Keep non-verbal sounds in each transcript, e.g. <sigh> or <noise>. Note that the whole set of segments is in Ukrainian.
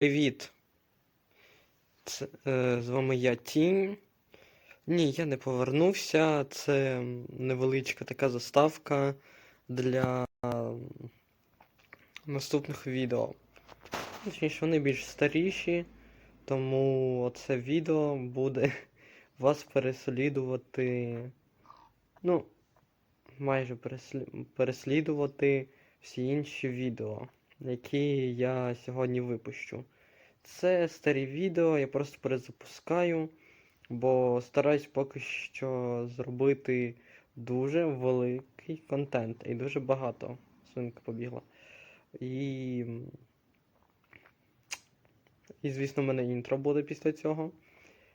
Привіт! Це, е, з вами я Тінь. Ні, я не повернувся. Це невеличка така заставка для наступних відео. Точніше, вони більш старіші, тому оце відео буде <laughs> вас переслідувати. Ну, майже переслідувати всі інші відео, які я сьогодні випущу. Це старі відео, я просто перезапускаю, бо стараюсь поки що зробити дуже великий контент і дуже багато. Свинка побігла. І, і звісно, в мене інтро буде після цього.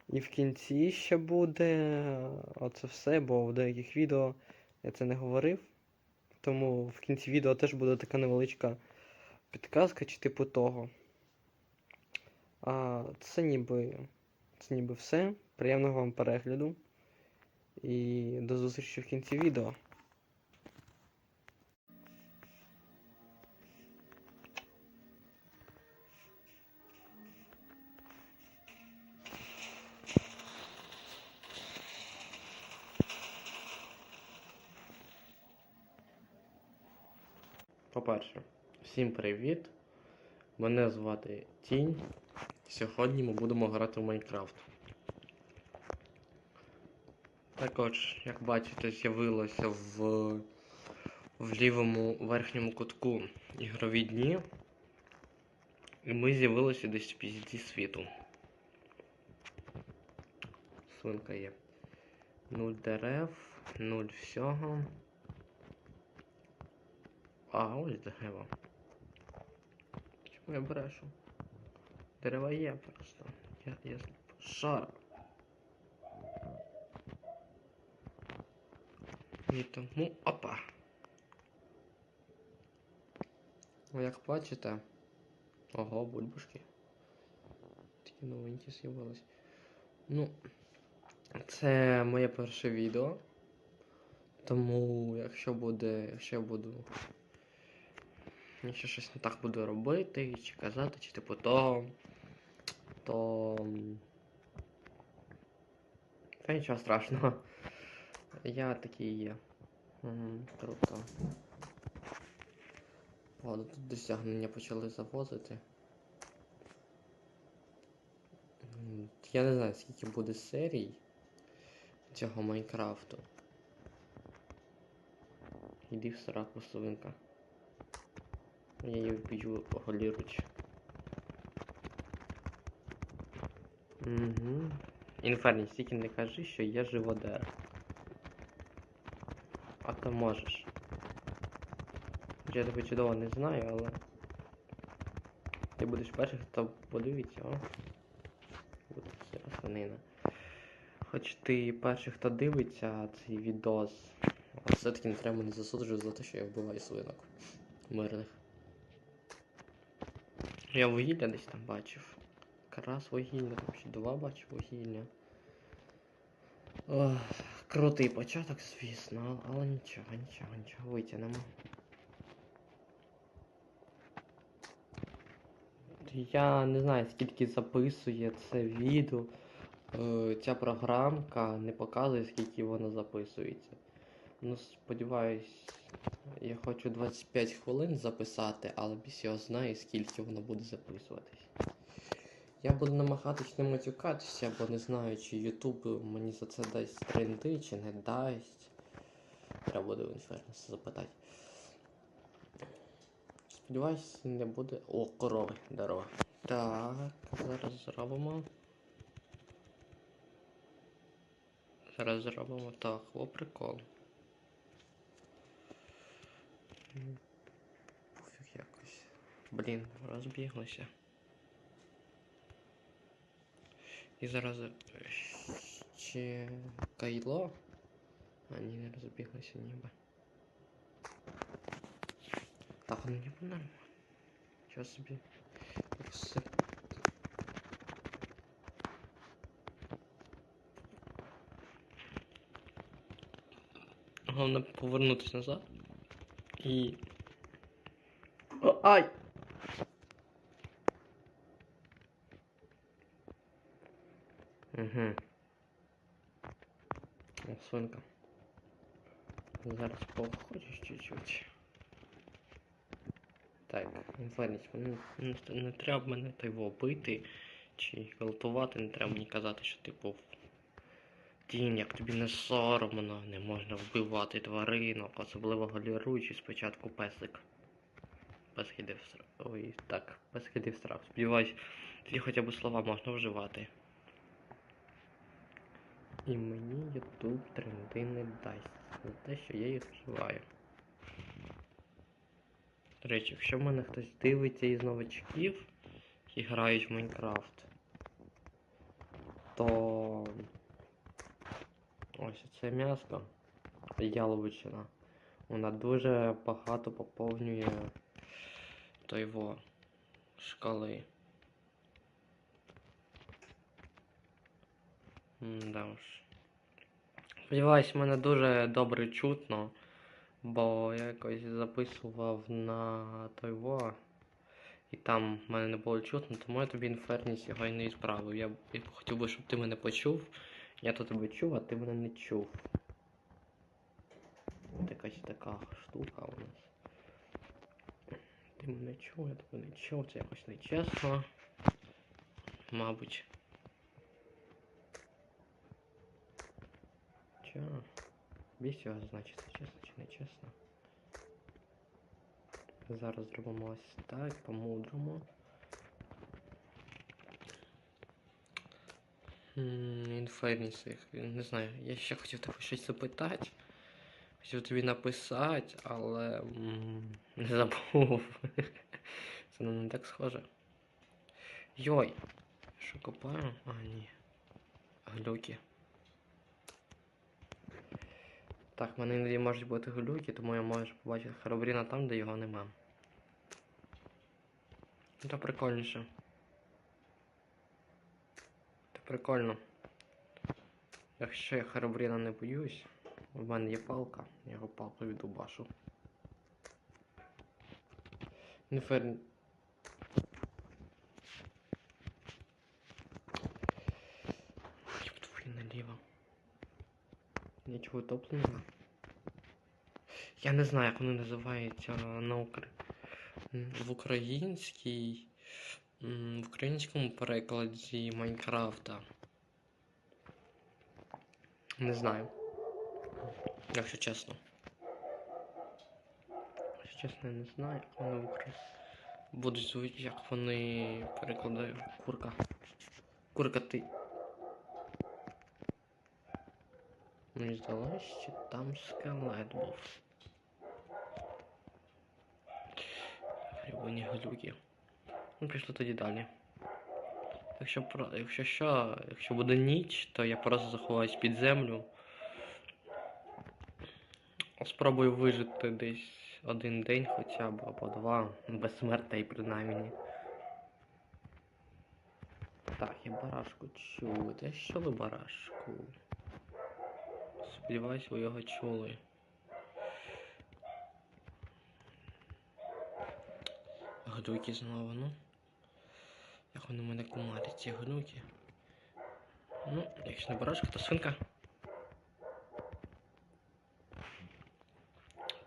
І в кінці ще буде оце все, бо в деяких відео я це не говорив. Тому в кінці відео теж буде така невеличка підказка чи типу того. А це ніби, це ніби все. Приємного вам перегляду. І до зустрічі в кінці відео. По-перше, всім привіт. Мене звати Тінь. Сьогодні ми будемо грати в Майнкрафт. Також, як бачите, з'явилося в, в лівому верхньому кутку ігрові дні. І ми з'явилися десь в пізді світу. Свинка є. Нуль дерев, нуль всього. А, ось дерева. Я брешу? Дерева є просто. Я, я шар. І тому опа. Ну, як бачите. Ого, бульбашки. Такі новенькі з'явились. Ну, це моє перше відео. Тому, якщо буде, якщо я буду якщо щось не так буду робити, чи казати, чи типу того, то. Та нічого страшного. Я такий є. Мгм, Круто. Ладно, тут досягнення почали завозити. Я не знаю, скільки буде серій цього Майнкрафту. Іди в сраку, совинка. Я її вб'ю голіруч. Угу. Інферні, стільки не кажи, що є живодер. А то можеш. Я тебе чудово не знаю, але. Ти будеш перший, хто подивиться, о. Буде сіра свинина. Хоч ти перший, хто дивиться цей відос, все-таки не треба мене засуджувати за те, що я вбиваю свинок мирних. Я вугілля десь там бачив. Якраз вугілля, там ще два бачив вугілля. Ох, крутий початок, звісно, але нічого, нічого, нічого, витягнемо. Я не знаю, скільки записує це відео. Е, Ця програмка не показує, скільки воно записується. Ну, сподіваюсь, я хочу 25 хвилин записати, але біс його знає, скільки воно буде записуватись. Я буду намагатись не матюкатися, бо не знаю, чи YouTube мені за це дасть тренди, чи не дасть. Треба буде у Інфернуса запитати. Сподіваюсь, не буде. О, корови, здорово. Так, зараз зробимо. Зараз зробимо так, о прикол. Пофіг якось. Блін, розбіглося. І зараз е, ще кайло. А ні, не розбіглося ніби. Так, ну ніби нормально. Чого собі все. Головне повернутися назад. і. О, ай! Угу. Сонька. Зараз походиш чуть-чуть. Так, інвалідність, не, не, не треба мене його бити чи галтувати, не треба мені казати, що ти типу, Тінь, як тобі не соромно, не можна вбивати тваринок, особливо голіруючи спочатку песик. Пес в страх. Ой, так, пес ходив в страх. Сподіваюсь, ті хоча б слова можна вживати. І мені YouTube тренди не дасть за те, що я їх вживаю. До речі, якщо мене хтось дивиться із новачків, які грають в Майнкрафт, то ось це м'ясо, яловичина, вона дуже багато поповнює тойво шкали. Да уж. Сподіваюсь, мене дуже добре чутно, бо я якось записував на Тойво, і там мене не було чутно, тому я тобі інферніс його і не відправив. Я, хотів би, щоб ти мене почув. Я то тебе чув, а ти мене не чув. От якась така штука у нас. Ти мене чув, я тебе не чув, це якось нечесно. Мабуть. Чо? Бісь його, значить, це чесно чи не чесно. Зараз зробимо ось так, по-мудрому. Інферніс, не знаю, я ще хотів тебе щось запитати. Хотів тобі написати, але не забув. <laughs> Це не так схоже. Йой! Що копаю? А, ні. Глюки. Так, в мене іноді можуть бути глюки, тому я можу побачити Херобріна там, де його нема. Це прикольніше. Прикольно. Якщо я Херобріна не боюсь, у мене є палка, я його палкою відубашу. Твою наліво. Нічого утопленого. Я не знаю, як вони називаються на Укра... в українській. В українському перекладі Майнкрафта. Не знаю. Якщо чесно. Якщо чесно, я не знаю, як вони в Україні будуть звучати, як вони перекладають курка. Курка ти. Мені здалося, що там скелет був. Грибані глюки. Ну, пішли тоді далі. Якщо, якщо що, якщо буде ніч, то я просто заховаюсь під землю. Спробую вижити десь один день хоча б або два, без смертей принаймні. Так, я барашку чую. Де що ви барашку? Сподіваюсь, ви його чули. Глюки знову, ну. Як вони мене кумарять, ці глюки. Ну, якщо не барашка, то свинка.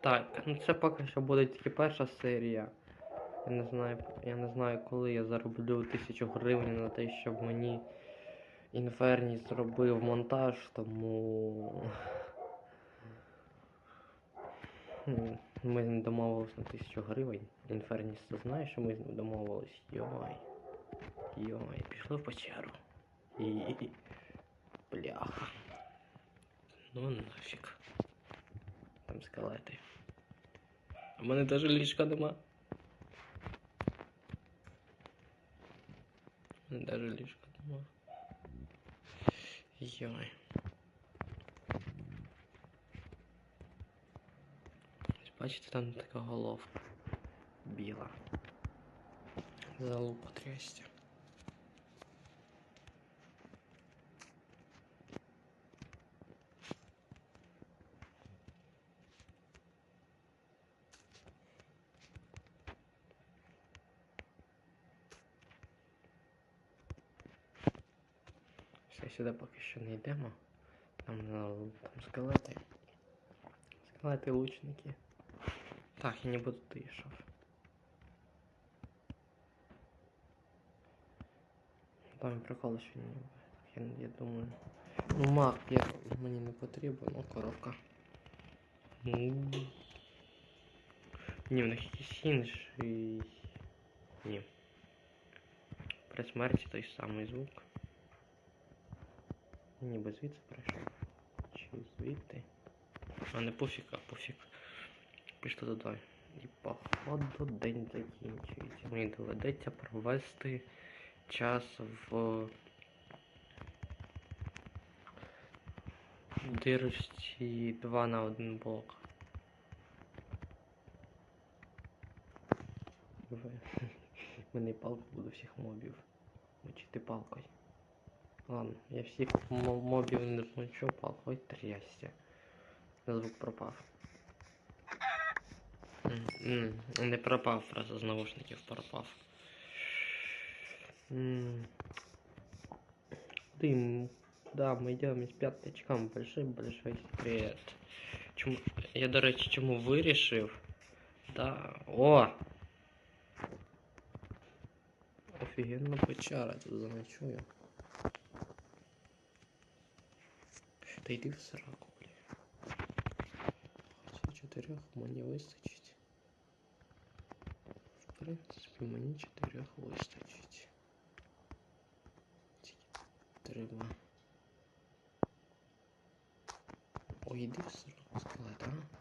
Так, ну це поки що буде тільки перша серія. Я не знаю, я не знаю, коли я зароблю тисячу гривень на те, щоб мені Інферніс зробив монтаж, тому. Ми не домовились на тисячу гривень. Інферніс ти знає, що ми з ним домовились. Йой. Йой, пішли в печеру. І. Бляха. Ну нафіг. Там скелети. У мене навіть ліжка нема. У мене навіть ліжка нема. Йой. Ось Бачите, там така головка біла. Залупа трясти. Сюди поки що не йдемо. Там, ну, там скелети. Скелети лучники. Так, я не буду ти йшов. Там прикол, що не я, я думаю. Ну мак, я, мені не потрібен, ну коробка. Ну. Ні, в них якийсь інший. Ні. При смерті той самий звук. Ніби звідси прийшов. Чи звідти? А не пофіг, а пофіг. Пішли туди. І походу день закінчується. Мені доведеться провести час в дирочці 2 на 1 блок. <laughs> Мене палку буду всіх мобів. Мочити палкою. Ладно, я всіх мо- мобів не мочу палкою трясся. Звук пропав. Не пропав, просто з наушників пропав. Дым. Да, мы идем с пяточком. Большой-большой секрет. Чому... Я, до речі, чому вирішив? Да. О! Офігенна печера тут заночую. Та йди в сраку, бля. Хоча чотирьох мені вистачить. В принципі, мені чотирьох вистачить. Тільки Треба. Ой, иди в сраку, склад, а?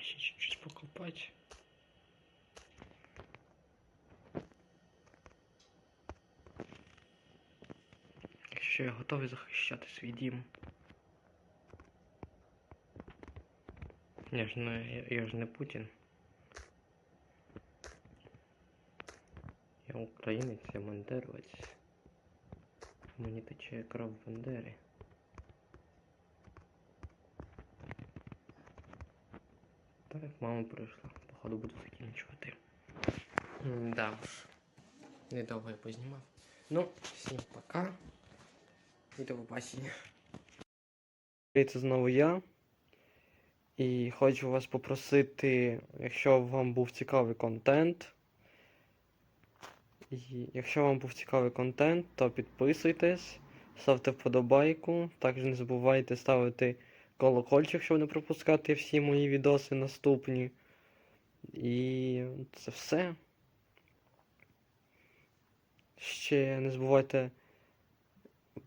Ще чуть-чуть покопать. Якщо я готовий захищати свій дім. Я ж не, я, ж не Путін. Я українець, я бандеровець. Мені тече кров Бандері. Так, мама прийшла. Походу буду закінчувати. М, Да уж. Недовго я познімав. Ну, всім пока. І до побачення. Це знову я. І хочу вас попросити, якщо вам був цікавий контент. І якщо вам був цікавий контент, то підписуйтесь, ставте вподобайку. Також не забувайте ставити колокольчик, щоб не пропускати всі мої відоси наступні. І це все. Ще не забувайте,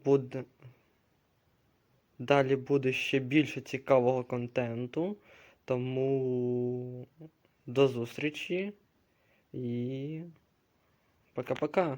буде. Далі буде ще більше цікавого контенту. Тому до зустрічі і пока-пока.